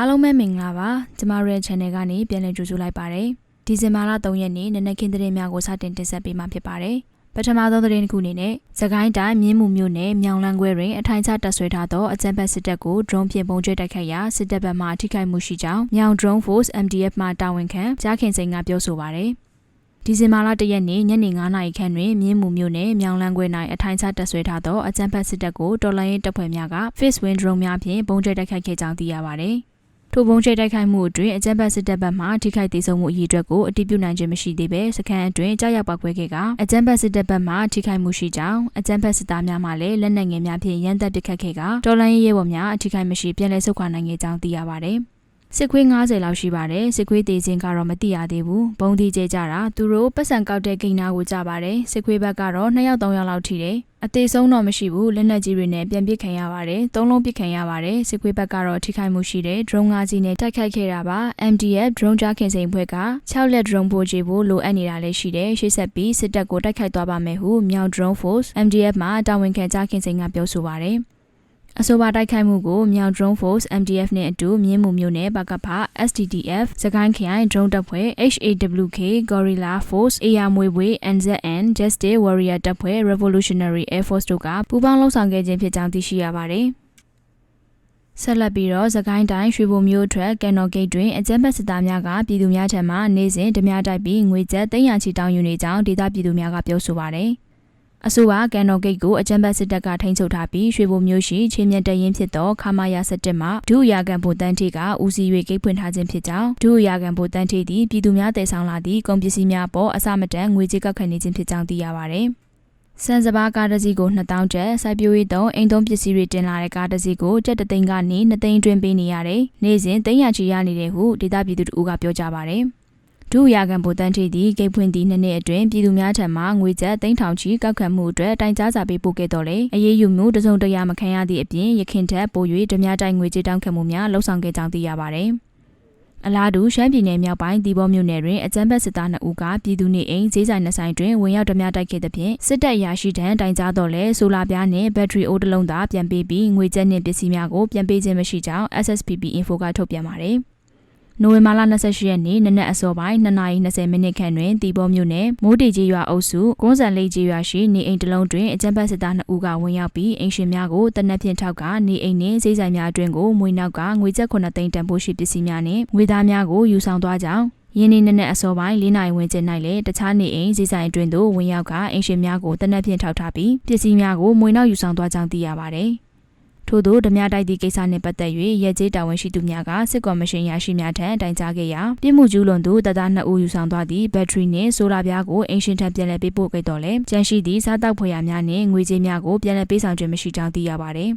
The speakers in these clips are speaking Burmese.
အားလုံးပဲမင်္ဂလာပါကျမတို့ရဲ့ channel ကနေပြန်လည်ကြိုဆိုလိုက်ပါတယ်ဒီဇင်ဘာလ3ရက်နေ့နနက်ခင်းသတင်းများကိုစတင်တင်ဆက်ပေးမှာဖြစ်ပါတယ်ပထမဆုံးသတင်းတစ်ခုအနေနဲ့သခိုင်းတိုင်းမြင်းမှုမြို့နယ်မြောင်လန်းခွဲတွင်အထိုင်ချတပ်ဆွဲထားသောအကြမ်းဖက်စစ်တပ်ကို drone ဖြင့်ပုံကျဲတိုက်ခိုက်ရာစစ်တပ်ဘက်မှထိခိုက်မှုရှိကြောင်းမြောင် drone force MDF မှတာဝန်ခံကြားခင်စိန်ကပြောဆိုပါတယ်ဒီဇင်ဘာလ၁ရက်နေ့ညနေ9:00နာရီခန့်တွင်မြင်းမှုမြို့နယ်မြောင်လန်းခွဲ၌အထိုင်ချတပ်ဆွဲထားသောအကြမ်းဖက်စစ်တပ်ကိုတော်လိုင်းရေးတပ်ဖွဲ့များက face wind drone များဖြင့်ပုံကျဲတိုက်ခိုက်ခဲ့ကြောင်းသိရပါတယ်။ ထိုပုံကျဲတိုက်ခိုက်မှုအတွင်းအကြမ်းဖက်စစ်တပ်ဘက်မှထိခိုက်ဒေဆုံးမှုအရေးအတွက်ကိုအတည်ပြုနိုင်ခြင်းမရှိသေးဘဲစခန်းအတွင်းကြားရောက်ပောက်ကွဲခဲ့ကအကြမ်းဖက်စစ်တပ်ဘက်မှထိခိုက်မှုရှိကြောင်းအကြမ်းဖက်စစ်သားများမှလည်းလက်နက်ငယ်များဖြင့်ရန်တပ်ပစ်ခတ်ခဲ့ကတော်လိုင်းရေးရဲဘော်များအထိခိုက်မရှိပြန်လည်ဆုတ်ခွာနိုင်ခဲ့ကြောင်းသိရပါတယ်။စစ်ခွေး90လောက်ရှိပါတယ်စစ်ခွေးတေခြင်းကတော့မတိရသေးဘူးဘုံဒီကျကြတာသူတို့ပတ်စံကောက်တဲ့ဂိမ်းနာကိုကြပါတယ်စစ်ခွေးဘက်ကတော့2ယောက်3ယောက်လောက်ထိတယ် အသေးဆုံးတော့မရှိဘူးလက်နက်ကြီးတွေနဲ့ပြန်ပစ်ခံရပါတယ်သုံးလုံးပစ်ခံရပါတယ်စစ်ခွေးဘက်ကတော့ထိခိုက်မှုရှိတယ် drone 5ကြီးနဲ့တိုက်ခိုက်ခဲ့တာပါ MDF drone ကြားခင်စိန်ဘွဲက6လက် drone ပို့ကြည့်ဖို့လိုအပ်နေတာလည်းရှိတယ်ရှေ့ဆက်ပြီးစစ်တပ်ကိုတိုက်ခိုက်သွားပါမယ်ဟုမြောက် drone force MDF မှတာဝန်ခံကြားခင်စိန်ကပြောဆိုပါတယ် အဆိုပါတိုက်ခိုက်မှုကိုမြောင် Drone Force MDF နဲ့အတူမြင်းမှုမျိုးနဲ့ဘကဖ SDDF စကိုင်းခရိုင် Drone တပ်ဖွဲ့ HAWK Gorilla Force အေယာမွေဝေး NZN Justice Warrior တပ်ဖွဲ့ Revolutionary Air Force တို့ကပူးပေါင်းလှုပ်ဆောင်ခဲ့ခြင်းဖြစ်ကြောင်းသိရှိရပါတယ်။ဆက်လက်ပြီးတော့သခိုင်းတိုင်းရွှေဘုံမြို့ထွက်ကန်နော်ဂိတ်တွင်အကြမ်းဖက်စစ်သားများကပြည်သူများထံမှနေစဉ်ဓမြတိုက်ပြီးငွေကျပ်300ချီတောင်းယူနေကြောင်းဒေသပြည်သူများကပြောဆိုပါတယ်။ အဆိုပါကန်တော်ဂိတ်ကိုအကြံဘတ်စစ်တပ်ကထိန်းချုပ်ထားပြီးရွှေဘိုမျိုးရှိချင်းမြတ်တရင်ဖြစ်သောခမာယာစစ်တပ်မှဒုအရာခံဗိုလ်တန်းထိကဦးစီး၍ဂိတ်ဖွင့်ထားခြင်းဖြစ်ကြောင်းဒုအရာခံဗိုလ်တန်းထိသည်ပြည်သူများတည်ဆောင်လာသည့်ကုန်ပစ္စည်းများပေါ်အစမတန်ငွေကြေးကောက်ခံနေခြင်းဖြစ်ကြောင်းသိရပါသည်စံစဘာကားတစ်စီးကို2000ကျပ်စိုက်ပျိုးရေးသုံးအိမ်သုံးပစ္စည်းတွေတင်လာတဲ့ကားတစ်စီးကိုကျပ်တသိန်းကနေ2သိန်းတွင်ပေးနေရတယ်။နေ့စဉ်300ချီရနေတယ်ဟုဒေသပြည်သူတို့ကပြောကြပါဗျ။ ဒုရာခံဗိုလ်တန်းထိပ်သည်ဂိတ်ဖွင့်သည့်နှစ်နှစ်အတွင်းပြည်သူများထံမှငွေကျပ်သိန်းထောင်ချီကောက်ခံမှုအတွက်တိုင်ကြားစာပေးပို့ခဲ့တော်လေအရေးယူမှုတစုံတရာမခံရသည့်အပြင်ရခင်ထက်ပို၍ဓမြတိုင်ငွေကြေးတောင်းခံမှုများလှုံ့ဆော်ခဲ့ကြောင်းသိရပါသည်အလားတူရှမ်းပြည်နယ်မြောက်ပိုင်းဒီဘောမြို့နယ်တွင်အကြမ်းဖက်စစ်သား2ဦးကပြည်သူနေအိမ်ဈေးဆိုင်နှစ်ဆိုင်တွင်ဝင်ရောက်ဓမြတိုက်ခဲ့သဖြင့်စစ်တပ်ရာရှိထံတိုင်ကြားတော်လဲဆိုလာပြားနှင့်ဘက်ထရီအိုးတစ်လုံးသာပြန်ပေးပြီးငွေကျပ်နှင့်ပစ္စည်းများကိုပြန်ပေးခြင်းမရှိကြောင်း SSPP Info ကထုတ်ပြန်ပါတယ်။ နိုဝင်ဘာလ28ရက်နေ့နနက်အစောပိုင်း2:20မိနစ်ခန့်တွင်တီဘောမြို့နယ်မိုးတီကြီးရွာအုပ်စုကွန်းစံလေးကြီးရွာရှိနေအိမ်တစ်လုံးတွင်အကြမ်းဖက်စစ်သား2ဦးကဝင်ရောက်ပြီးအိမ်ရှင်များကိုတနက်ဖြန်ထောက်ကနေအိမ်နှင့်ဈေးဆိုင်များအတွင်းကိုမွေနောက်ကငွေကျပ်9သိန်းတန်ဖိုးရှိပစ္စည်းများနှင့်ငွေသားများကိုယူဆောင်သွားကြောင်းယင်းနေ့နက်အစောပိုင်း၄နာရီဝန်းကျင်၌လည်းတခြားနေအိမ်ဈေးဆိုင်အတွင်းသို့ဝင်ရောက်ကအိမ်ရှင်များကိုတနက်ဖြန်ထောက်ထားပြီးပစ္စည်းများကိုမွေနောက်ယူဆောင်သွားကြောင်းသိရပါသည်။ ထို့သောဓမြတိုက်သည့်ကိစ္စနှင့်ပတ်သက်၍ရဲကြီးတာဝန်ရှိသူများကစစ်ကော်မရှင်ရရှိများထံတိုင်ကြားခဲ့ရာပြည်မှုကျူးလွန်သူတသားနှစ်ဦးယူဆောင်သွားသည့်ဘက်ထရီနှင့်ဆိုလာပြားကိုအင်ရှင်ထံပြန်လည်ပေးပို့ခဲ့တော်လဲကြန့်ရှိသည့်စားတောက်ဖွယ်ရာများနှင့်ငွေကြေးများကိုပြန်လည်ပေးဆောင်ခြင်းမရှိကြောင်းသိရပါသည်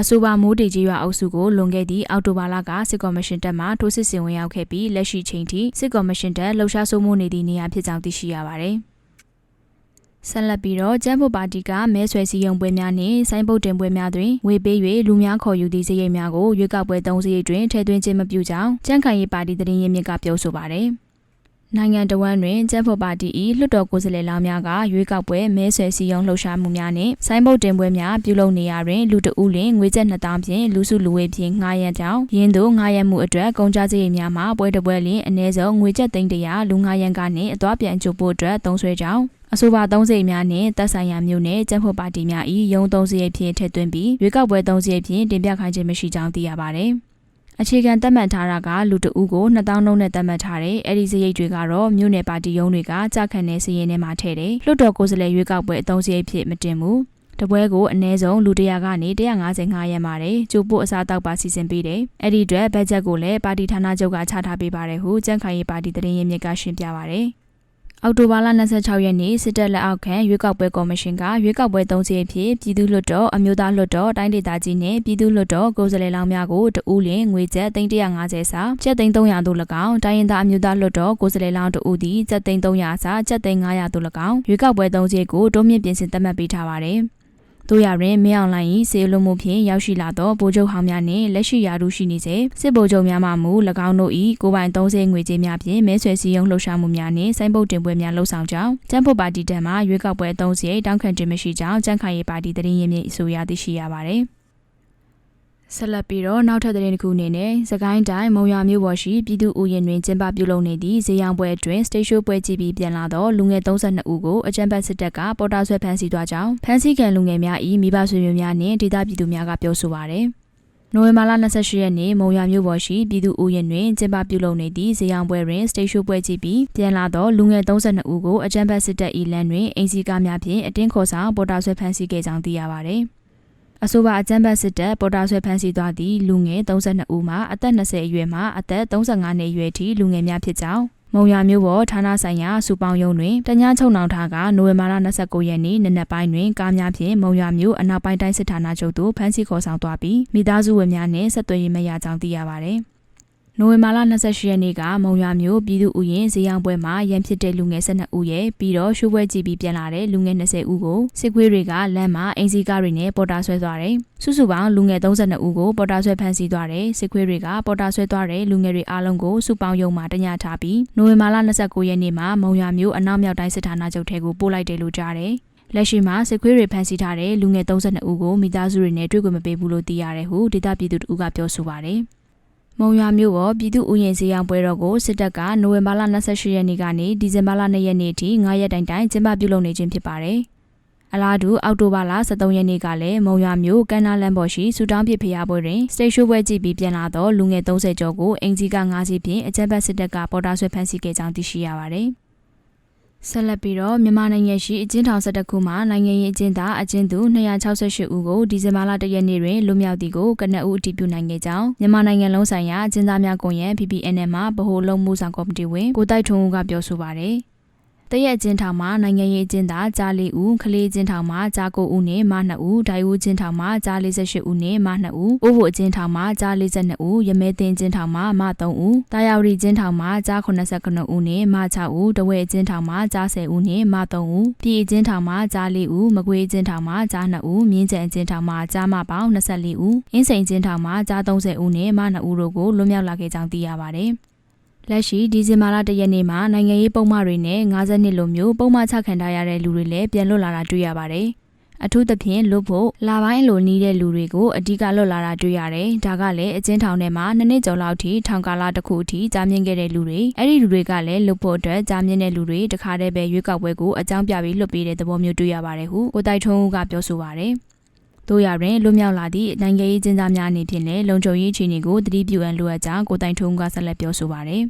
အဆိုပါမိုးတေကြီးရွာအုပ်စုကိုလွန်ခဲ့သည့်အောက်တိုဘာလကစစ်ကော်မရှင်တပ်မှထိုးစစ်ဆင်ဝင်ရောက်ခဲ့ပြီးလက်ရှိချိန်ထိစစ်ကော်မရှင်တပ်လှုပ်ရှားဆိုးမှုနေသည့်နေရာဖြစ်ကြောင်းသိရှိရပါသည်။ ဆက်လက်ပြီးတော့ကျန်းဖို့ပါတီကမဲဆွယ်စည်းရုံးပွဲများနှင့်ဆိုင်းပုတ်တင်ပွဲများတွင်ဝေပေး၍လူများခေါ်ယူသည့်စရိတ်များကိုရွေးကောက်ပွဲသုံးစရိတ်တွင်ထည့်သွင်းခြင်းမပြုကြောင်းကျန်းခိုင်ရေးပါတီတရင်ရင်းမြစ်ကပြောဆိုပါတယ်။ နိုင်ငံတော်ဝန်တွင်ကျန်းဖို့ပါတီ၏လွှတ်တော်ကိုယ်စားလှယ်လောင်းများကရွေးကောက်ပွဲမဲဆွယ်စည်းရုံးလှုပ်ရှားမှုများနှင့်ဆိုင်းပုတ်တင်ပွဲများပြုလုပ်နေရာတွင်လူတဦးလင်ငွေကျပ်2000ဖြင့်လူစုလူဝေးဖြင့်ငှားရမ်းကြောင်းရင်းတို့ငှားရမ်းမှုအတွက်ကုန်ကြစရိတ်များမှာပွဲတစ်ပွဲလင်အနည်းဆုံးငွေကျပ်သိန်းတရာလူငှားရမ်းကနှင့်အသွားပြန်ကြိုဖို့အတွက်သုံးဆွဲကြောင်းအဆိုပါသုံးစိတ်များနှင့်သက်ဆိုင်ရာမျိုးနဲ့ကျန်းဖို့ပါတီများ၏ရုံးသုံးစိတ်ဖြင့်ထည့်သွင်းပြီးရွေးကောက်ပွဲသုံးစိတ်ဖြင့်တင်ပြခိုင်းခြင်းမရှိကြောင်းသိရပါသည်။ အခြေခံသတ်မှတ်ထားတာကလူတဦးကို2000လုံးနဲ့သတ်မှတ်ထားတယ်။အဲ့ဒီစရိတ်တွေကတော့မြို့နယ်ပါတီရုံးတွေကကြာခံတဲ့စည်ရင်ထဲမှာထည့်တယ်။လွှတ်တော်ကိုယ်စားလှယ်ရွေးကောက်ပွဲအသုံးစရိတ်ဖြစ်မတင်ဘူး။တပွဲကိုအနည်းဆုံးလူတရာကနေ155ရက်မှာတယ်ကျိုးပို့အစားတောက်ပါစီစဉ်ပေးတယ်အဲ့ဒီအတွက်ဘတ်ဂျက်ကိုလည်းပါတီဌာနချုပ်ကချထားပေးပါတယ်ဟုကြန့်ခိုင်ရေးပါတီတရင်ရင်းမြစ်ကရှင်းပြပါတယ် အောက်တိုဘာလ26ရက်နေ့စစ်တပ်လက်အောက်ခံရွေးကောက်ပွဲကော်မရှင်ကရွေးကောက်ပွဲသုံးစီအဖြစ်ပြည်သူ့လွှတ်တော်အမျိုးသားလွှတ်တော်တိုင်းဒေသကြီးနဲ့ပြည်သူ့လွှတ်တော်ကိုယ်စားလှယ်လောင်းများကိုတဦးလျင်ငွေကျပ်350စာကျပ်300သို့၎င်းတိုင်းရင်သားအမျိုးသားလွှတ်တော်ကိုယ်စားလှယ်လောင်းတဦးသည်ကျပ်300စာကျပ်300သို့၎င်းရွေးကောက်ပွဲသုံးစီကိုတိုးမြင့်ပြင်ဆင်သတ်မှတ်ပေးထားပါတယ်။ တို့ရရင်မင်းအောင်လှိုင်၏စေလွန်မှုဖြင့်ရောက်ရှိလာသောဗိုလ်ချုပ်ဟောင်းများနှင့်လက်ရှိရာထူးရှိနေစေစစ်ဗိုလ်ချုပ်များမှမူ၎င်းတို့၏ကိုပိုင်30ငွေကြေးများဖြင့်မဲဆွယ်စည်းရုံးလှုပ်ရှားမှုများနှင့်စိုင်းပုတ်တင်ပွဲများလှုပ်ဆောင်ကြောင်းကျန်းဖို့ပါတီတံမှရွေးကောက်ပွဲ30တောင်းခံခြင်းမရှိကြောင်းကြန့်ခိုင်ရေးပါတီတရင်ရင်းမြစ်အဆိုအရသိရှိရပါသည် ဆက်လက်ပြီးတော့နောက်ထပ်သတင်းတစ်ခုအနေနဲ့စကိုင်းတိုင်းမုံရွာမြို့ပေါ်ရှိပြည်သူ့ဥယျာဉ်တွင်ကျင်းပပြုလုပ်နေသည့်ဈေးရောင်းပွဲအတွင်းစတေးရှိုးပွဲကြည့်ပြီးပြန်လာသောလူငယ်32ဦးကိုအကြမ်းဖက်စစ်တပ်ကပေါ်တာဆွဲဖမ်းဆီးသွားကြောင်းဖမ်းဆီးခံလူငယ်များ၏မိဘဆွေမျိုးများနှင့်ဒေသပြည်သူများကပြောဆိုပါရယ်နိုဝင်ဘာလ28ရက်နေ့မုံရွာမြို့ပေါ်ရှိပြည်သူ့ဥယျာဉ်တွင်ကျင်းပပြုလုပ်နေသည့်ဈေးရောင်းပွဲတွင်စတေးရှိုးပွဲကြည့်ပြီးပြန်လာသောလူငယ်32ဦးကိုအကြမ်းဖက်စစ်တပ်၏လမ်းတွင်အင်စီကားများဖြင့်အတင်းခေါ်ဆောင်ပေါ်တာဆွဲဖမ်းဆီးခဲ့ကြောင်းသိရပါရယ် အဆိုပါအကြမ်းဖက်စစ်တပ်ပေါ်တာဆွဲဖမ်းဆီးသွားသည့်လူငယ်32ဦးမှာအသက်20အရွယ်မှအသက်35နှစ်အရွယ်ထိလူငယ်များဖြစ်ကြောင်းမုံရွာမြို့ပေါ်ဌာနဆိုင်ရာစူပေါင်းရုံးတွင်တညာချုံနှောင်ထားကနိုဝင်ဘာလ29ရက်နေ့နနက်ပိုင်းတွင်ကားများဖြင့်မုံရွာမြို့အနောက်ပိုင်းတိုင်းစစ်ဌာနချုပ်သို့ဖမ်းဆီးခေါ်ဆောင်သွားပြီးမိသားစုဝင်များနှင့်ဆက်သွယ်ရေးမရကြောင်းသိရပါသည်။ နိုဝင်ဘာလ28ရက်နေ့ကမုံရွာမြို့ပြည်သူ့ဥယျာဉ်ဈေးရောင်းပွဲမှာရန်ဖြစ်တဲ့လူငယ်12ဦးရဲ့ပြီးတော့ရှိုးပွဲကြည့်ပြီးပြန်လာတဲ့လူငယ်20ဦးကိုစစ်ခွေးတွေကလမ်းမှာအင်စီကားတွေနဲ့ပေါ်တာဆွဲသွားတယ်။စုစုပေါင်းလူငယ်32ဦးကိုပေါ်တာဆွဲဖမ်းဆီးသွားတယ်။စစ်ခွေးတွေကပေါ်တာဆွဲသွားတဲ့လူငယ်တွေအားလုံးကိုစုပေါင်းရုံမှာတညထားပြီးနိုဝင်ဘာလ29ရက်နေ့မှာမုံရွာမြို့အနောက်မြောက်တိုင်းစစ်ဌာနချုပ်ထဲကိုပို့လိုက်တယ်လို့ကြားတယ်။လက်ရှိမှာစစ်ခွေးတွေဖမ်းဆီးထားတဲ့လူငယ်32ဦးကိုမိသားစုတွေနဲ့တွေ့ခွင့်မပေးဘူးလို့သိရတယ်ဟုဒေသပြည်သူတို့ကပြောဆိုပါတယ်။ မုံရွာမြို့ပေါ်ပြည်သူ့ဥယျာဉ်ဈေးရောင်းပွဲတော်ကိုစစ်တပ်ကနိုဝင်ဘာလ28ရက်နေ့ကနေဒီဇင်ဘာလ2ရက်နေ့ထိ9ရက်တိုင်တိုင်ကျင်းပပြုလုပ်နေခြင်းဖြစ်ပါတယ်။အလားတူအောက်တိုဘာလ23ရက်နေ့ကလည်းမုံရွာမြို့ကမ်းနားလမ်းပေါ်ရှိစူတောင်းပစ်ဖျားပွဲတွင်စတေရှိုးပွဲကြည့်ပြီးပြန်လာသောလူငယ်30ကျော်ကိုအင်ဂျီက9စီးဖြင့်အကြမ်းဖက်စစ်တပ်ကပေါ်တာဆွဲဖမ်းဆီးခဲ့ကြောင်းသိရှိရပါတယ်။ ဆက်လက်ပြီးတော့မြန်မာနိုင်ငံရှိအကျဉ်းထောင်၁၁ခုမှနိုင်ငံရေးအကျဉ်းသားအကျဉ်းသူ268ဦးကိုဒီဇင်ဘာလ၁ရက်နေ့တွင်လွတ်မြောက်သည်ကိုကနအူအတည်ပြုနိုင်ခဲ့ကြောင်းမြန်မာနိုင်ငံလုံးဆိုင်ရာအကျဉ်းသားများကွန်ရက် PPN မှဗဟိုလုံမှုဆောင်ကော်မတီဝင်ကိုတိုက်ထွန်းဦးကပြောဆိုပါတယ်။ တရက်ချင်းထောင်မှာနိုင်ငံရေးချင်းသားကြား၄ဦးခလေးချင်းထောင်မှာကြား9ဦးနဲ့မ2ဦးဒိုင်ဦးချင်းထောင်မှာကြား48ဦးနဲ့မ2ဦးအိုးဖို့ချင်းထောင်မှာကြား42ဦးရမဲသိန်းချင်းထောင်မှာမ3ဦးတာယာဝတီချင်းထောင်မှာကြား89ဦးနဲ့မ6ဦးတဝဲချင်းထောင်မှာကြား10ဦးနဲ့မ3ဦးပြည်ချင်းထောင်မှာကြား4ဦးမကွေးချင်းထောင်မှာကြား2ဦးမြင်းကျန်ချင်းထောင်မှာကြားမပေါင်း24ဦးအင်းစိန်ချင်းထောင်မှာကြား30ဦးနဲ့မ2ဦးတို့ကိုလွတ်မြောက်လာခဲ့ကြောင်းသိရပါတယ် လက်ရှိဒီဇင်ဘာလ၁ရက်နေ့မှာနိုင်ငံရေးပုံမှန်တွေနဲ့50နှစ်လိုမျိုးပုံမှန်ချခံထားရတဲ့လူတွေလည်းပြန်လွတ်လာတာတွေ့ရပါတယ်။အထူးသဖြင့်လွတ်ဖို့လာပိုင်းလိုနီးတဲ့လူတွေကိုအဓိကလွတ်လာတာတွေ့ရတယ်။ဒါကလည်းအကျဉ်းထောင်ထဲမှာနှစ်နှစ်ကျော်လောက်ထိထောင်ကာလတစ်ခုအထိကြာမြင့်ခဲ့တဲ့လူတွေအဲ့ဒီလူတွေကလည်းလွတ်ဖို့အတွက်ကြာမြင့်တဲ့လူတွေတခါတည်းပဲရွေးကောက်ပွဲကိုအကြောင်းပြပြီးလွတ်ပေးတဲ့သဘောမျိုးတွေ့ရပါတယ်ဟုကိုတိုက်ထွန်းဦးကပြောဆိုပါတယ်။ တို့ရတွင်လွတ်မြောက်လာသည့်နိုင်ငံရေးကျင်းသားများအနေဖြင့်လည်းလုံခြုံရေးအခြေအနေကိုသတိပြုအပ်လိုအပ်ကြောင်းကိုတိုင်ထုံးကဆက်လက်ပြောဆိုပါရယ်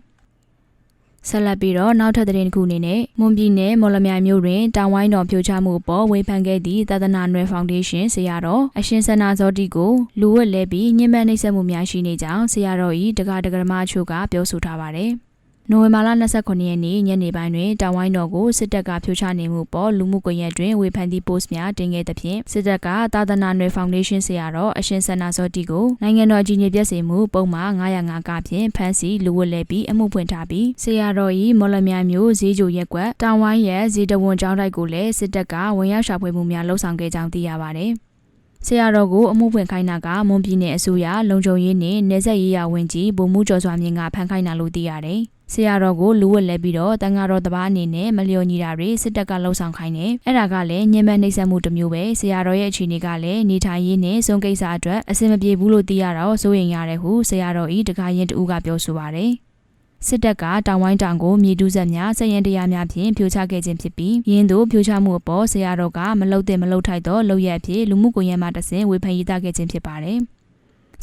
ဆက်လက်ပြီးတော့နောက်ထပ်သတင်းတစ်ခုအနေနဲ့မွန်ပြည်နယ်မော်လမြိုင်မြို့တွင်တောင်ဝိုင်းတော်ဖြိုချမှုပေါ်ဝေဖန်ခဲ့သည့်သာသနာ့နယ်ဖောင်ဒေးရှင်းဆရာတော်အရှင်စန္နာဇောတိကိုလူဝက်လဲပြီးညှဉ်းပန်းနှိပ်စက်မှုများရှိနေကြောင်းဆရာတော်၏တက္ကဒဂရမအချို့ကပြောဆိုထားပါတယ်။ နိုဝင်ဘာလ29ရက်နေ့ညနေပိုင်းတွင်တောင်ဝိုင်းတော်ကိုစစ်တပ်ကဖြိုချနေမှုပေါ်လူမှုကွန်ရက်တွင်ဝေဖန်သည့် post များတင်ခဲ့သဖြင့်စစ်တပ်ကသာသနာ့နယ်ဖောင်ဒေးရှင်းဆရာတော်အရှင်ဆန္ဒစောတိကိုနိုင်ငံတော်ကြီးညပြည့်စေမှုပုံမှား905ကဖြင့်ဖမ်းဆီးလူဝတ်လဲပြီးအမှုဖွင့်ထားပြီးဆရာတော်၏မော်လမြိုင်မျိုးဈေးကြိုရက်ကွက်တောင်ဝိုင်းရဲ့ဈေးတဝန်ကျောင်းတိုက်ကိုလည်းစစ်တပ်ကဝင်ရောက်ရှာဖွေမှုများလှုံ့ဆော်ခဲ့ကြောင်းသိရပါတယ်ဆရာတော်ကိုအမှုဖွင့်ခိုင်းတာကမွန်ပြည်နယ်အစိုးရလုံခြုံရေးနှင့်နေဆက်ရေးရဝင်ကြီးဗိုလ်မှူးကျော်စွာမြင့်ကဖမ်းခိုင်းတာလို့သိရတယ်။ ဆရာတော်ကိုလူဝက်လဲပြီးတော့တန်ဃာတော်တပားအနေနဲ့မလျော်ညီတာတွေစစ်တပ်ကလှုံ့ဆော်ခိုင်းတယ်အဲ့ဒါကလည်းညှဉ်းပန်းနှိပ်စက်မှုတစ်မျိုးပဲဆရာတော်ရဲ့အခြေအနေကလည်းနေထိုင်ရေးနဲ့စုံကိစ္စအတွက်အဆင်မပြေဘူးလို့သိရတော့စိုးရင်ရတယ်ဟုဆရာတော်ဤတကားရင်တူကပြောဆိုပါတယ်စစ်တပ်ကတောင်ဝိုင်းတောင်ကိုမြေတူးဆက်များစည်ရင်တရားများဖြင့်ဖြိုချခဲ့ခြင်းဖြစ်ပြီးရင်းတို့ဖြိုချမှုအပေါ်ဆရာတော်ကမလုတ်တဲ့မလုတ်ထိုက်သောလောက်ရအဖြစ်လူမှုကွန်ရက်မှာတဆင့်ဝေဖန်ရေးသားခဲ့ခြင်းဖြစ်ပါတယ်။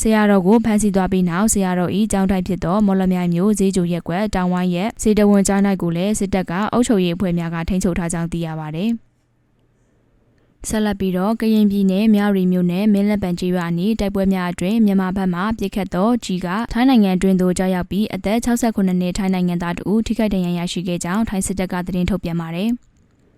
ဆရာတော်ကိုဖမ်းဆီးသွားပြီးနောက်ဆရာတော်ဤကျောင်းတိုက်ဖြစ်သောမော်လမြိုင်မျိုးဈေးကျူရက်ကွက်တောင်ဝိုင်းရဲ့စေတဝန်ကြား၌ကိုလည်းစစ်တပ်ကအုပ်ချုပ်ရေးအဖွဲ့များကထိန်းချုပ်ထားကြောင်းသိရပါတယ်။ဆက်လက်ပြီးတော့ကရင်ပြည်နယ်မြရီမြို့နယ်မင်းလက်ပံကြီးရွာနီးတိုက်ပွဲများအတွင်းမြန်မာဘက်မှပြစ်ခတ်သောကြီးကထိုင်းနိုင်ငံတွင်သို့ကြောက်ရောက်ပြီးအသက်68နှစ်ထိုင်းနိုင်ငံသားတူထိခိုက်ဒဏ်ရာရရှိခဲ့ကြောင်းထိုင်းစစ်တပ်ကသတင်းထုတ်ပြန်ပါတယ်။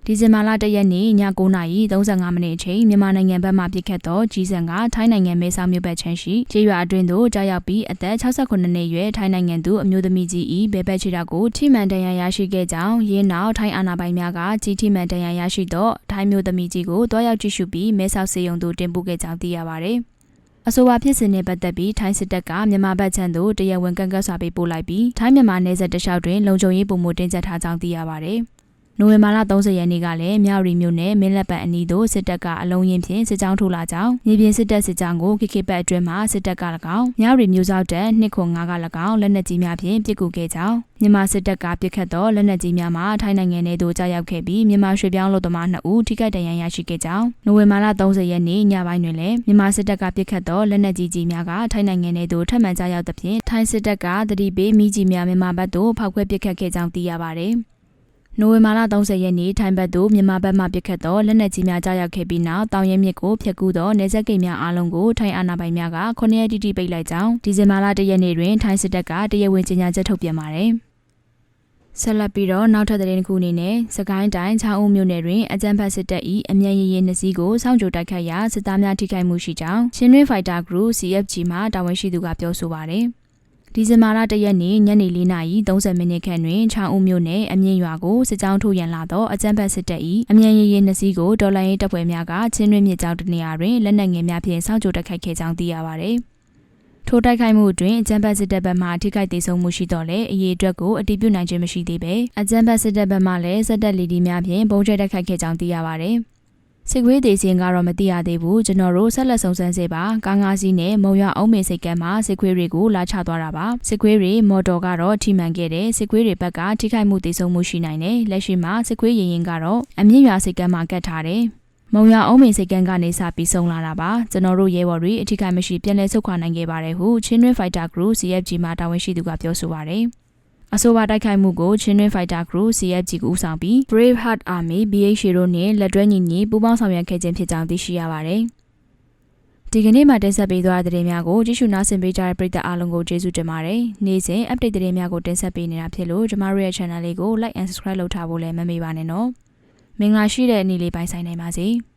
ဒီဇင်ဘာလ၁ရက်နေ့ည9:35မိနစ်အချိန်မြန်မာနိုင်ငံဘက်မှပြစ်ခတ်သောကြီးစံကထိုင်းနိုင်ငံမဲဆောက်မြို့ဘက်ခြမ်းရှိကျေးရွာအတွင်းသို့ကြားရောက်ပြီးအသက်68နှစ်အရွယ်ထိုင်းနိုင်ငံသူအမျိုးသမီးကြီး၏ဘဲဘက်ချီတာကိုထိမှန်ဒဏ်ရာရရှိခဲ့ကြောင်းရင်းနောက်ထိုင်းအာဏာပိုင်များကကြီးထိမှန်ဒဏ်ရာရရှိသောထိုင်းမျိုးသမီးကြီးကိုတွားရောက်ကြည့်ရှုပြီးမဲဆောက်စေယုံသို့တင်ပို့ခဲ့ကြောင်းသိရပါဗျ။အဆိုပါဖြစ်စဉ်နဲ့ပတ်သက်ပြီးထိုင်းစစ်တပ်ကမြန်မာဘက်ခြမ်းသို့တရားဝင်ကန့်ကွက်စွာပေးပို့လိုက်ပြီးထိုင်းမြန်မာနယ်စပ်တလျှောက်တွင်လုံခြုံရေးပုံမှုတင်ကြပ်ထားကြောင်းသိရပါဗျ။ နိုဝင်ဘာလ30ရက်နေ့ကလည်းမြောက်ရီမြို့နယ်မင်းလက်ပံအနီးသို့စစ်တပ်ကအလုံးရင်ဖြင့်စစ်ကြောင်းထိုးလာကြောင်းမြေပြင်စစ်တပ်စစ်ကြောင်းကို KK ဘက်အတွင်းမှစစ်တပ်က၎င်းမြောက်ရီမြို့စောက်တပ်205က၎င်းလက်နက်ကြီးများဖြင့်ပစ်ကူခဲ့ကြောင်းမြန်မာစစ်တပ်ကပစ်ခတ်သောလက်နက်ကြီးများမှထိုင်းနိုင်ငံထဲသို့ကြားရောက်ခဲ့ပြီးမြန်မာရွှေပြောင်းလူသမား2ဦးထိခိုက်ဒဏ်ရာရရှိခဲ့ကြောင်းနိုဝင်ဘာလ30ရက်နေ့ညပိုင်းတွင်လည်းမြန်မာစစ်တပ်ကပစ်ခတ်သောလက်နက်ကြီးကြီးများကထိုင်းနိုင်ငံထဲသို့ထပ်မံကြားရောက်သဖြင့်ထိုင်းစစ်တပ်ကတတိပေးမိကြီးများမြန်မာဘက်သို့ဖောက်ခွဲပစ်ခတ်ခဲ့ကြောင်းသိရပါသည်။ နိုဝင်ဘာလ30ရက်နေ့ထိုင်းဘက်သို့မြန်မာဘက်မှပစ်ခတ်သောလက်နက်ကြီးများကြားရောက်ခဲ့ပြီးနောက်တောင်ရဲမြစ်ကိုဖျက်ကူးသောနေဆက်ကိတ်များအားလုံးကိုထိုင်းအာဏာပိုင်များက9ရက်တိတိပိတ်လိုက်ကြောင်းဒီဇင်ဘာလ1ရက်နေ့တွင်ထိုင်းစစ်တပ်ကတရားဝင်ကြေညာချက်ထုတ်ပြန်ပါတယ်။ဆက်လက်ပြီးတော့နောက်ထပ်သတင်းတစ်ခုအနေနဲ့စကိုင်းတိုင်းချောင်းဦးမြို့နယ်တွင်အကြမ်းဖက်စစ်တပ်၏အမြန်ရည်ရည်နှစ်စီးကိုစောင့်ကြိုတိုက်ခတ်ရာစစ်သားများထိခိုက်မှုရှိကြောင်းချင်းတွင်းဖိုက်တာဂရု CFG မှတာဝန်ရှိသူကပြောဆိုပါတယ်။ ဒီဇင်ဘာလ၁ရက်နေ့ညနေ၄နာရီ30မိနစ်ခန့်တွင်ချောင်းဦးမြို့နယ်အမြင့်ရွာကိုစစ်ကြောင်းထိုးရန်လာသောအကြမ်းဖက်စစ်တပ်၏အမြန်ရည်ရည်နှစ်စီးကိုဒေါ်လာရေးတပ်ဖွဲ့များကချင်းတွင်းမြစ်ကြောင်းတနေရာတွင်လက်နက်ငယ်များဖြင့်စောင့်ကြိုတိုက်ခိုက်ခဲ့ကြောင်းသိရပါသည်။ထိုတိုက်ခိုက်မှုအတွင်းအကြမ်းဖက်စစ်တပ်ဘက်မှထိခိုက်ဒေဆုံးမှုရှိတော့လေအရေးအတွက်ကိုအတည်ပြုနိုင်ခြင်းမရှိသေးပဲအကြမ်းဖက်စစ်တပ်ဘက်မှလည်းစစ်တပ်လီဒီများဖြင့်ပုံကျဲတိုက်ခိုက်ခဲ့ကြောင်းသိရပါတယ်။ စစ်ကွေးဒေစင်ကတော့မသိရသေးဘူးကျွန်တော်တို့ဆက်လက်ဆောင်ဆန်းစေပါကားငါးစီးနဲ့မုံရအောင်မေစိတ်ကမ်းမှာစစ်ကွေးတွေကိုလာချသွားတာပါစစ်ကွေးတွေမော်တော်ကတော့ထိမှန်ခဲ့တယ်စစ်ကွေးတွေဘက်ကထိခိုက်မှုတည်ဆုံမှုရှိနိုင်တယ်လက်ရှိမှာစစ်ကွေးရင်ရင်ကတော့အမြင့်ရွာစိတ်ကမ်းမှာကတ်ထားတယ်မုံရအောင်မေစိတ်ကမ်းကနေစပြီးဆုံလာတာပါကျွန်တော်တို့ရဲဘော်တွေအထိခိုက်မရှိပြန်လည်ဆုတ်ခွာနိုင်ခဲ့ပါတယ်ဟုချင်းတွင်းဖိုက်တာဂရု CFG မှာတာဝန်ရှိသူကပြောဆိုပါတယ် အဆိုပါတိုက်ခိုက်မှုကိုချင်းတွင်းဖိုက်တာဂရု CFG ကဦးဆောင်ပြီး Brave Heart Army BH တို့နဲ့လက်တွဲညီညီပူးပေါင်းဆောင်ရွက်ခဲ့ခြင်းဖြစ်ကြောင်းသိရှိရပါတယ်။ဒီကနေ့မှတင်ဆက်ပေးသွားတဲ့သတင်းများကိုကြည့်ရှုနားဆင်ပေးကြတဲ့ပရိသတ်အားလုံးကိုကျေးဇူးတင်ပါတယ်။နေ့စဉ် update သတင်းများကိုတင်ဆက်ပေးနေတာဖြစ်လို့ကျမတို့ရဲ့ channel လေးကို like and subscribe လုပ်ထားဖို့လည်းမမေ့ပါနဲ့နော်။မင်္ဂလာရှိတဲ့နေ့လေးပိုင်ဆိုင်နိုင်ပါစေ။